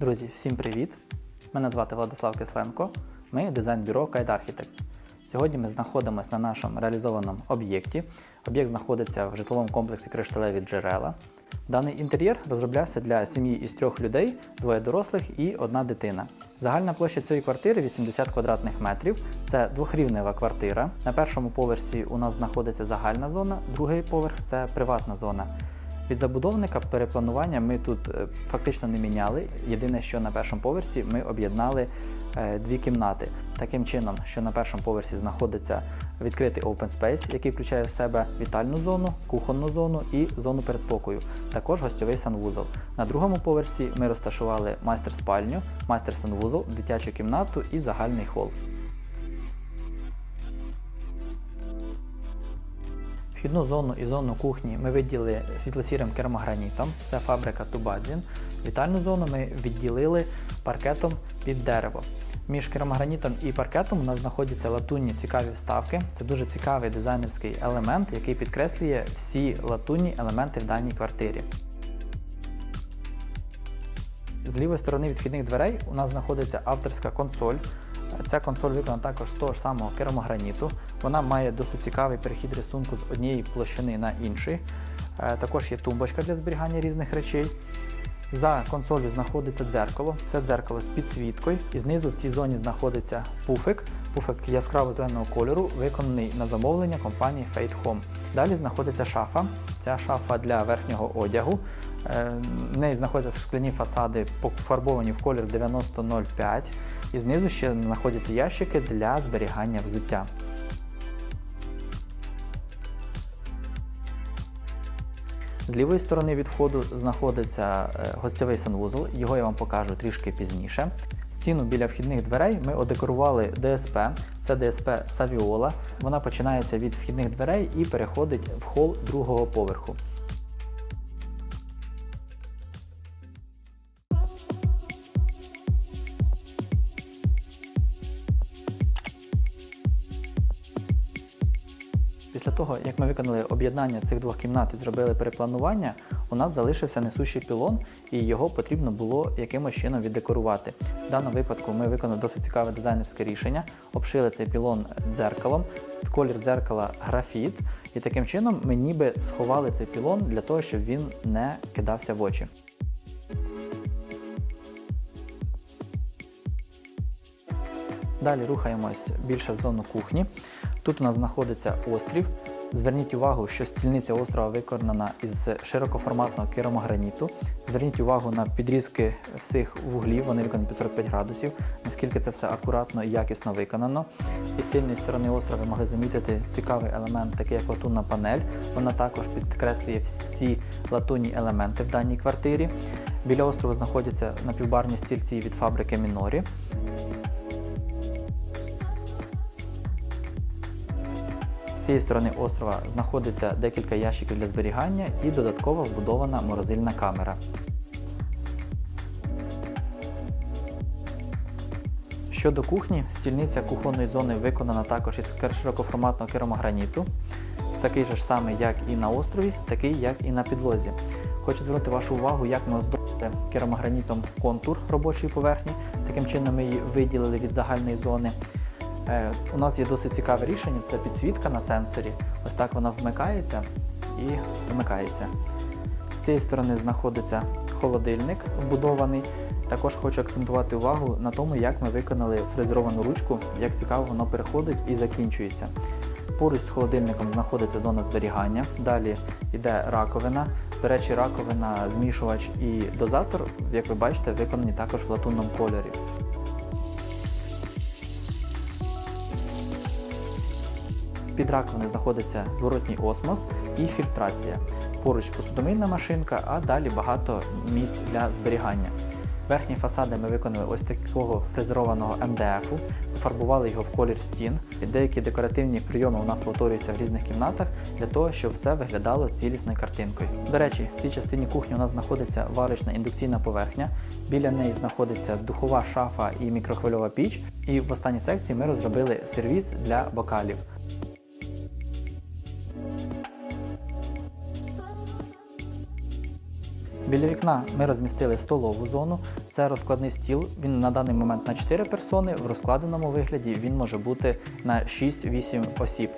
Друзі, всім привіт! Мене звати Владислав Кисленко. Ми дизайн-бюро Kite Architects. Сьогодні ми знаходимося на нашому реалізованому об'єкті. Об'єкт знаходиться в житловому комплексі Кришталеві джерела. Даний інтер'єр розроблявся для сім'ї із трьох людей, двоє дорослих і одна дитина. Загальна площа цієї квартири 80 квадратних метрів. Це двохрівнева квартира. На першому поверсі у нас знаходиться загальна зона, другий поверх це приватна зона. Від забудовника перепланування ми тут е, фактично не міняли. Єдине, що на першому поверсі ми об'єднали е, дві кімнати. Таким чином, що на першому поверсі знаходиться відкритий open space, який включає в себе вітальну зону, кухонну зону і зону передпокою. Також гостьовий санвузол. На другому поверсі ми розташували майстер-спальню, майстер-санвузол, дитячу кімнату і загальний хол. Вхідну зону і зону кухні ми виділили світло-сірим керамогранітом, це фабрика Тубадзін. Вітальну зону ми відділили паркетом під дерево. Між керамогранітом і паркетом у нас знаходяться латунні цікаві вставки. Це дуже цікавий дизайнерський елемент, який підкреслює всі латунні елементи в даній квартирі. З лівої сторони від вхідних дверей у нас знаходиться авторська консоль. Ця консоль виконана також з того ж самого керамограніту. Вона має досить цікавий перехід рисунку з однієї площини на інший. Е, Також є тумбочка для зберігання різних речей. За консолью знаходиться дзеркало. Це дзеркало з підсвіткою. І знизу в цій зоні знаходиться пуфик. Пуфик яскраво зеленого кольору, виконаний на замовлення компанії Fate Home. Далі знаходиться шафа. Ця шафа для верхнього одягу. Е, В неї знаходяться скляні фасади, пофарбовані в колір 9005. І знизу ще знаходяться ящики для зберігання взуття. З лівої сторони від входу знаходиться е, гостьовий санвузол, його я вам покажу трішки пізніше. Стіну біля вхідних дверей ми одекорували ДСП, це ДСП Савіола. Вона починається від вхідних дверей і переходить в хол другого поверху. Того, як ми виконали об'єднання цих двох кімнат і зробили перепланування, у нас залишився несущий пілон, і його потрібно було якимось чином віддекорувати. В даному випадку ми виконали досить цікаве дизайнерське рішення, обшили цей пілон дзеркалом, колір дзеркала графіт, і таким чином ми ніби сховали цей пілон для того, щоб він не кидався в очі. Далі рухаємось більше в зону кухні. Тут у нас знаходиться острів. Зверніть увагу, що стільниця острова виконана із широкоформатного керамограніту. Зверніть увагу на підрізки всіх вуглів, вони виконані під 45 градусів, наскільки це все акуратно і якісно виконано. І з тильної сторони острова ви могли замітити цікавий елемент, такий як латунна панель. Вона також підкреслює всі латунні елементи в даній квартирі. Біля острову знаходяться напівбарні стільці від фабрики Мінорі. Цієї сторони острова знаходиться декілька ящиків для зберігання і додатково вбудована морозильна камера. Щодо кухні, стільниця кухонної зони виконана також із широкоформатного керамограніту. Такий же ж самий, як і на острові, такий, як і на підлозі. Хочу звернути вашу увагу, як ми оздобили керамогранітом контур робочої поверхні. Таким чином ми її виділили від загальної зони. Е, У нас є досить цікаве рішення, це підсвітка на сенсорі. Ось так вона вмикається і вимикається. З цієї сторони знаходиться холодильник вбудований. Також хочу акцентувати увагу на тому, як ми виконали фрезеровану ручку, як цікаво воно переходить і закінчується. Поруч з холодильником знаходиться зона зберігання. Далі йде раковина. До речі, раковина, змішувач і дозатор, як ви бачите, виконані також в латунному кольорі. Під раковиною знаходиться зворотній осмос і фільтрація. Поруч посудомийна машинка, а далі багато місць для зберігання. Верхні фасади ми виконали ось такого фрезерованого МДФ, пофарбували його в колір стін. Деякі декоративні прийоми у нас повторюються в різних кімнатах для того, щоб це виглядало цілісною картинкою. До речі, в цій частині кухні у нас знаходиться варочна індукційна поверхня. Біля неї знаходиться духова шафа і мікрохвильова піч. І в останній секції ми розробили сервіс для бокалів. Біля вікна ми розмістили столову зону. Це розкладний стіл. Він на даний момент на 4 персони. В розкладеному вигляді він може бути на 6-8 осіб.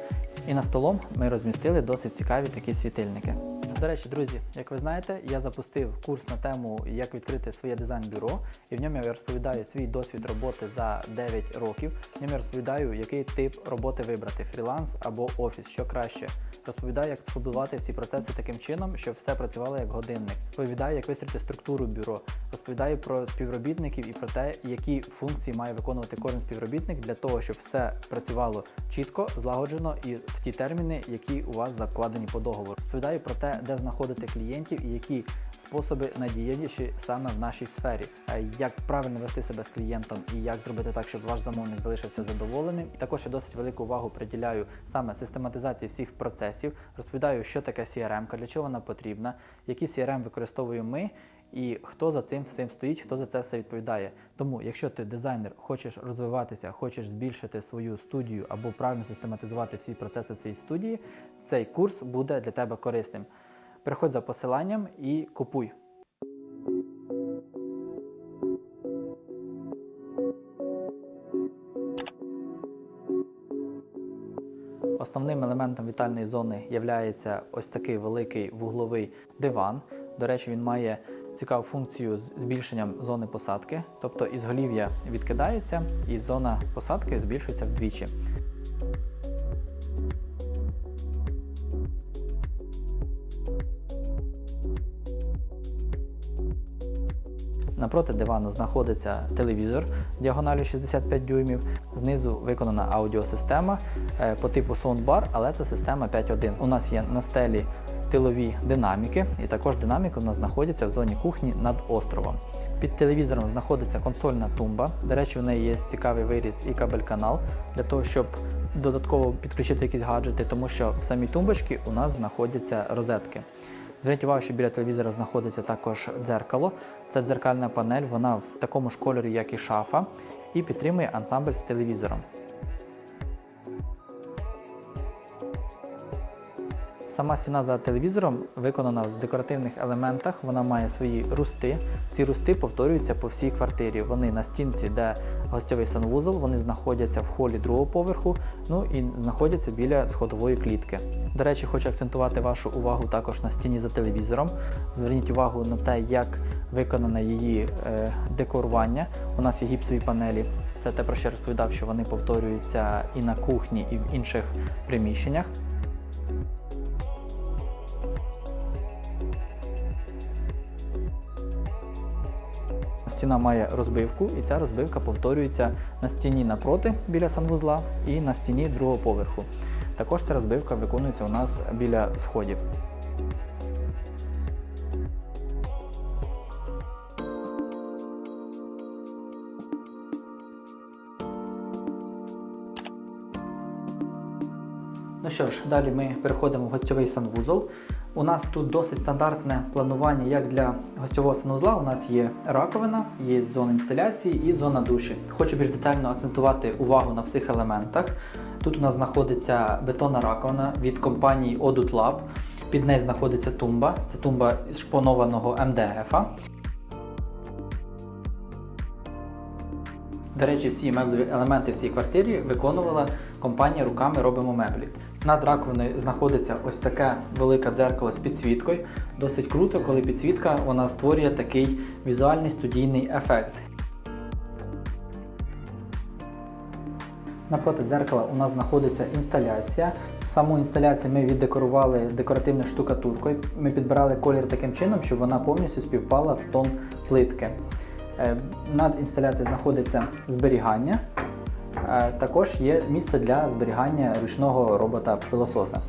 І на столом ми розмістили досить цікаві такі світильники. До речі, друзі, як ви знаєте, я запустив курс на тему, як відкрити своє дизайн-бюро, і в ньому я розповідаю свій досвід роботи за 9 років. В ньому я розповідаю, який тип роботи вибрати фріланс або офіс, що краще. Розповідаю, як побудувати всі процеси таким чином, щоб все працювало як годинник. Розповідаю, як вистроїти структуру бюро. Розповідаю про співробітників і про те, які функції має виконувати кожен співробітник для того, щоб все працювало чітко, злагоджено і в ті терміни, які у вас закладені по договору. Розповідаю про те, де знаходити клієнтів і які способи надієвіші саме в нашій сфері, Е, як правильно вести себе з клієнтом і як зробити так, щоб ваш замовник залишився задоволеним. І також я досить велику увагу приділяю саме систематизації всіх процесів. Розповідаю, що таке CRM, для чого вона потрібна, які CRM використовуємо ми. І хто за цим всім стоїть, хто за це все відповідає. Тому, якщо ти дизайнер, хочеш розвиватися, хочеш збільшити свою студію або правильно систематизувати всі процеси своєї студії, цей курс буде для тебе корисним. Переходь за посиланням і купуй. Основним елементом вітальної зони є ось такий великий вугловий диван. До речі, він має цікаву функцію з збільшенням зони посадки, тобто ізголів'я відкидається і зона посадки збільшується вдвічі. Напроти дивану знаходиться телевізор діагоналю 65 дюймів. Знизу виконана аудіосистема е, по типу Soundbar, але це система 5.1. У нас є на стелі тилові динаміки, і також динаміки у нас знаходяться в зоні кухні над островом. Під телевізором знаходиться консольна тумба. До речі, в неї є цікавий виріз і кабель-канал для того, щоб додатково підключити якісь гаджети, тому що в самій тумбочці у нас знаходяться розетки. Зверніть увагу, що біля телевізора знаходиться також дзеркало. Це дзеркальна панель, вона в такому ж кольорі, як і шафа, і підтримує ансамбль з телевізором. Сама стіна за телевізором виконана з декоративних елементах, вона має свої русти. Ці русти повторюються по всій квартирі. Вони на стінці, де гостьовий санвузол, вони знаходяться в холі другого поверху, ну і знаходяться біля сходової клітки. До речі, хочу акцентувати вашу увагу також на стіні за телевізором. Зверніть увагу на те, як виконане її е, декорування. У нас є гіпсові панелі. Це те, про що я розповідав, що вони повторюються і на кухні, і в інших приміщеннях. Стіна має розбивку, і ця розбивка повторюється на стіні напроти біля санвузла і на стіні другого поверху. Також ця розбивка виконується у нас біля сходів. Ну що ж, далі ми переходимо в гостьовий санвузол. У нас тут досить стандартне планування, як для гостьового санвузла. У нас є раковина, є зона інсталяції і зона душі. Хочу більш детально акцентувати увагу на всіх елементах. Тут у нас знаходиться бетонна раковина від компанії Odut Lab. Під нею знаходиться тумба. Це тумба з шпонованого МДФ. До речі, всі меблеві елементи в цій квартирі виконувала компанія руками робимо меблі. Над раковиною знаходиться ось таке велике дзеркало з підсвіткою. Досить круто, коли підсвітка вона створює такий візуальний студійний ефект. Напроти дзеркала у нас знаходиться інсталяція. Саму інсталяцію ми віддекорували декоративною штукатуркою. Ми підбирали колір таким чином, щоб вона повністю співпала в тон плитки. Е, Над інсталяцією знаходиться зберігання. Е, Також є місце для зберігання ручного робота пилососа.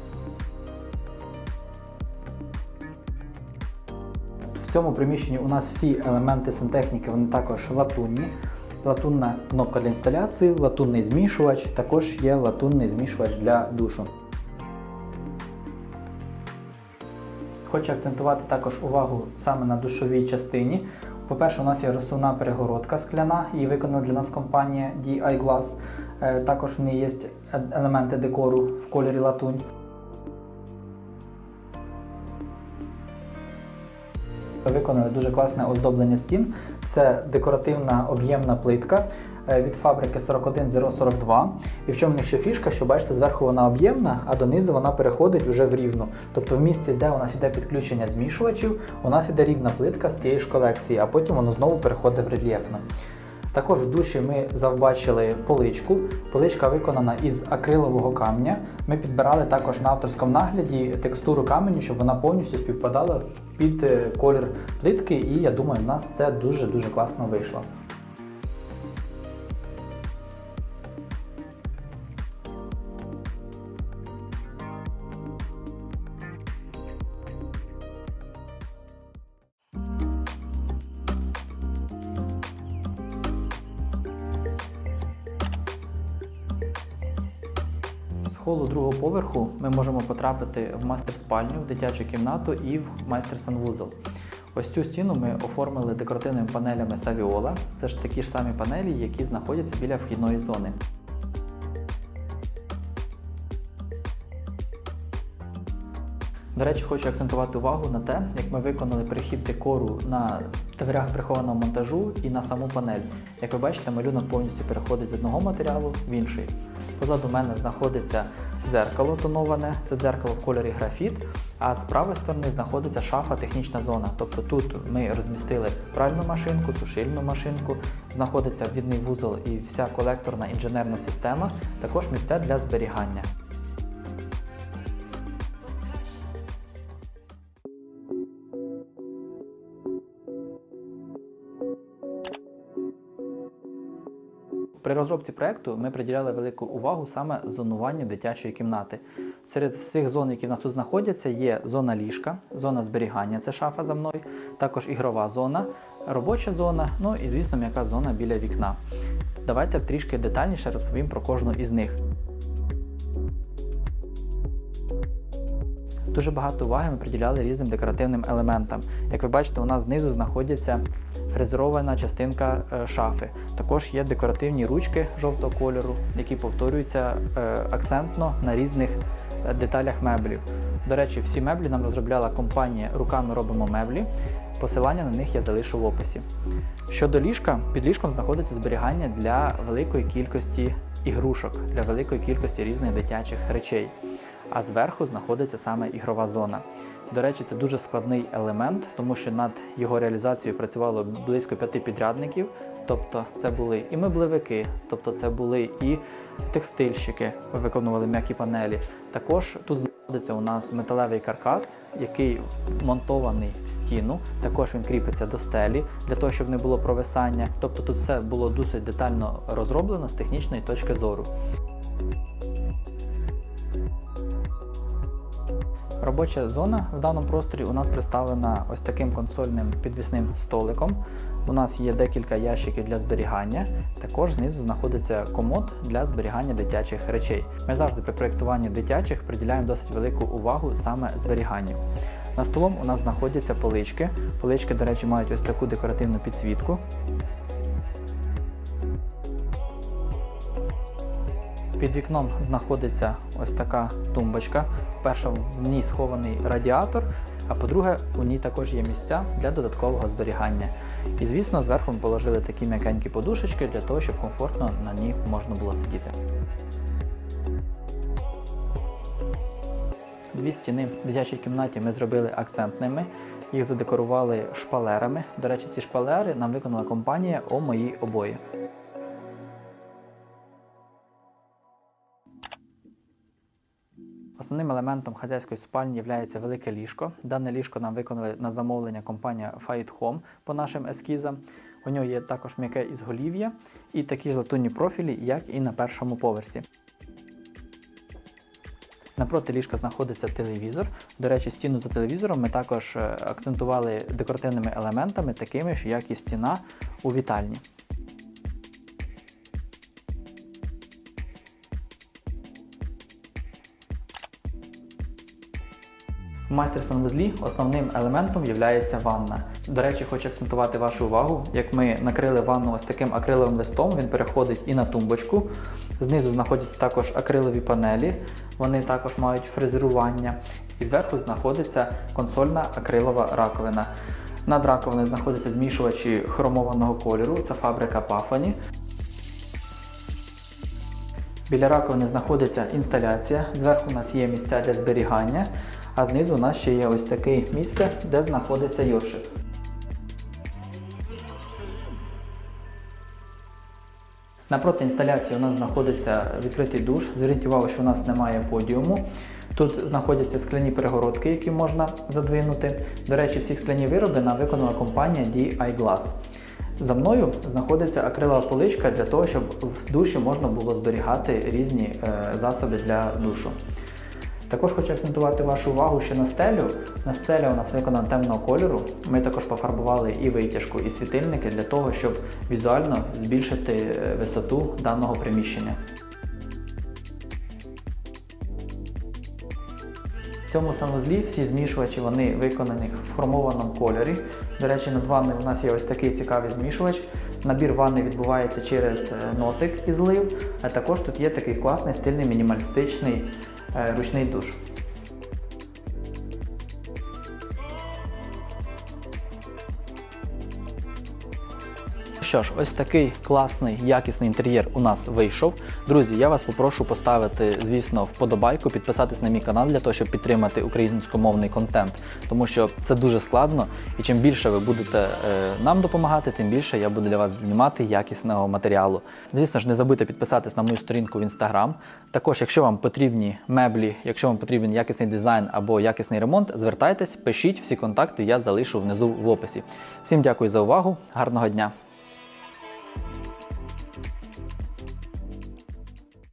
В цьому приміщенні у нас всі елементи сантехніки вони також латунні. Латунна кнопка для інсталяції, латунний змішувач, також є латунний змішувач для душу. Хочу акцентувати також увагу саме на душовій частині. По-перше, у нас є розсувна перегородка скляна, її виконана для нас компанія DI Glass. Е, Також в ній є елементи декору в кольорі латунь. Виконали дуже класне оздоблення стін. Це декоративна об'ємна плитка від фабрики 41042. І в чому них ще фішка, що бачите, зверху вона об'ємна, а донизу вона переходить вже в рівну. Тобто в місці, де у нас іде підключення змішувачів, у нас іде рівна плитка з цієї ж колекції, а потім воно знову переходить в рельєфно. Також в душі ми завбачили поличку. Поличка виконана із акрилового камня. Ми підбирали також на авторському нагляді текстуру каменю, щоб вона повністю співпадала під е, колір плитки, і я думаю, в нас це дуже-дуже класно вийшло. Холу другого поверху ми можемо потрапити в майстер-спальню, в дитячу кімнату і в майстер-санвузол. Ось цю стіну ми оформили декоративними панелями Saviola. Це ж такі ж самі панелі, які знаходяться біля вхідної зони. До речі, хочу акцентувати увагу на те, як ми виконали перехід декору на дверях прихованого монтажу і на саму панель. Як ви бачите, малюнок повністю переходить з одного матеріалу в інший. Позаду мене знаходиться дзеркало тоноване, це дзеркало в кольорі графіт, а з правої сторони знаходиться шафа технічна зона. Тобто тут ми розмістили пральну машинку, сушильну машинку, знаходиться відний вузол і вся колекторна інженерна система, також місця для зберігання. При розробці проекту ми приділяли велику увагу саме зонуванню дитячої кімнати. Серед всіх зон, які в нас тут знаходяться, є зона ліжка, зона зберігання, це шафа за мною, також ігрова зона, робоча зона, ну і звісно, м'яка зона біля вікна. Давайте трішки детальніше розповім про кожну із них. Дуже багато уваги ми приділяли різним декоративним елементам. Як ви бачите, у нас знизу знаходиться фрезерована частинка е, шафи. Також є декоративні ручки жовтого кольору, які повторюються е, акцентно на різних е, деталях меблів. До речі, всі меблі нам розробляла компанія Руками робимо меблі. Посилання на них я залишу в описі. Щодо ліжка, під ліжком знаходиться зберігання для великої кількості ігрушок, для великої кількості різних дитячих речей. А зверху знаходиться саме ігрова зона. До речі, це дуже складний елемент, тому що над його реалізацією працювало близько п'яти підрядників. Тобто це були і меблевики, тобто це були і текстильщики, виконували м'які панелі. Також тут знаходиться у нас металевий каркас, який монтований в стіну. Також він кріпиться до стелі для того, щоб не було провисання. Тобто тут все було досить детально розроблено з технічної точки зору. Робоча зона в даному просторі у нас представлена ось таким консольним підвісним столиком. У нас є декілька ящиків для зберігання. Також знизу знаходиться комод для зберігання дитячих речей. Ми завжди при проєктуванні дитячих приділяємо досить велику увагу саме зберіганню. На столом у нас знаходяться полички. Полички, до речі, мають ось таку декоративну підсвітку. Під вікном знаходиться ось така тумбочка. Перша в ній схований радіатор, а по-друге, у ній також є місця для додаткового зберігання. І звісно, зверху ми положили такі м'якенькі подушечки для того, щоб комфортно на ній можна було сидіти. Дві стіни в дитячій кімнаті ми зробили акцентними. Їх задекорували шпалерами. До речі, ці шпалери нам виконала компанія О мої обої. Основним елементом хазяйської спальні є велике ліжко. Дане ліжко нам виконали на замовлення компанія Fight Home по нашим ескізам. У нього є також м'яке ізголів'я і такі ж латунні профілі, як і на першому поверсі. Напроти ліжка знаходиться телевізор. До речі, стіну за телевізором ми також е, акцентували декоративними елементами, такими ж, як і стіна у вітальні. В майстер-санвузлі основним елементом є ванна. До речі, хочу акцентувати вашу увагу, як ми накрили ванну ось таким акриловим листом, він переходить і на тумбочку. Знизу знаходяться також акрилові панелі, вони також мають фрезерування. І зверху знаходиться консольна акрилова раковина. Над раковиною знаходяться змішувачі хромованого кольору, це фабрика Пафані. Біля раковини знаходиться інсталяція. Зверху у нас є місця для зберігання, а знизу у нас ще є ось таке місце, де знаходиться йоршик. Напроти інсталяції у нас знаходиться відкритий душ. Увагу, що у нас немає подіуму. Тут знаходяться скляні перегородки, які можна задвинути. До речі, всі скляні вироби нам виконала компанія DI Glass. За мною знаходиться акрилова поличка для того, щоб в душі можна було зберігати різні е, засоби для душу. Також хочу акцентувати вашу увагу ще на стелю. На стеля у нас виконана темного кольору. Ми також пофарбували і витяжку, і світильники для того, щоб візуально збільшити е, висоту даного приміщення. В цьому санвузлі всі змішувачі вони виконані в хромованому кольорі. До речі, над ванною у нас є ось такий цікавий змішувач. Набір ванни відбувається через е, носик і злив, а також тут є такий класний стильний мінімалістичний ручний душ. Що ж, ось такий класний, якісний інтер'єр у нас вийшов. Друзі, я вас попрошу поставити, звісно, вподобайку, підписатись на мій канал для того, щоб підтримати українськомовний контент, тому що це дуже складно. І чим більше ви будете е, нам допомагати, тим більше я буду для вас знімати якісного матеріалу. Звісно ж, не забудьте підписатись на мою сторінку в інстаграм. Також, якщо вам потрібні меблі, якщо вам потрібен якісний дизайн або якісний ремонт, звертайтесь, пишіть всі контакти, я залишу внизу в описі. Всім дякую за увагу, гарного дня!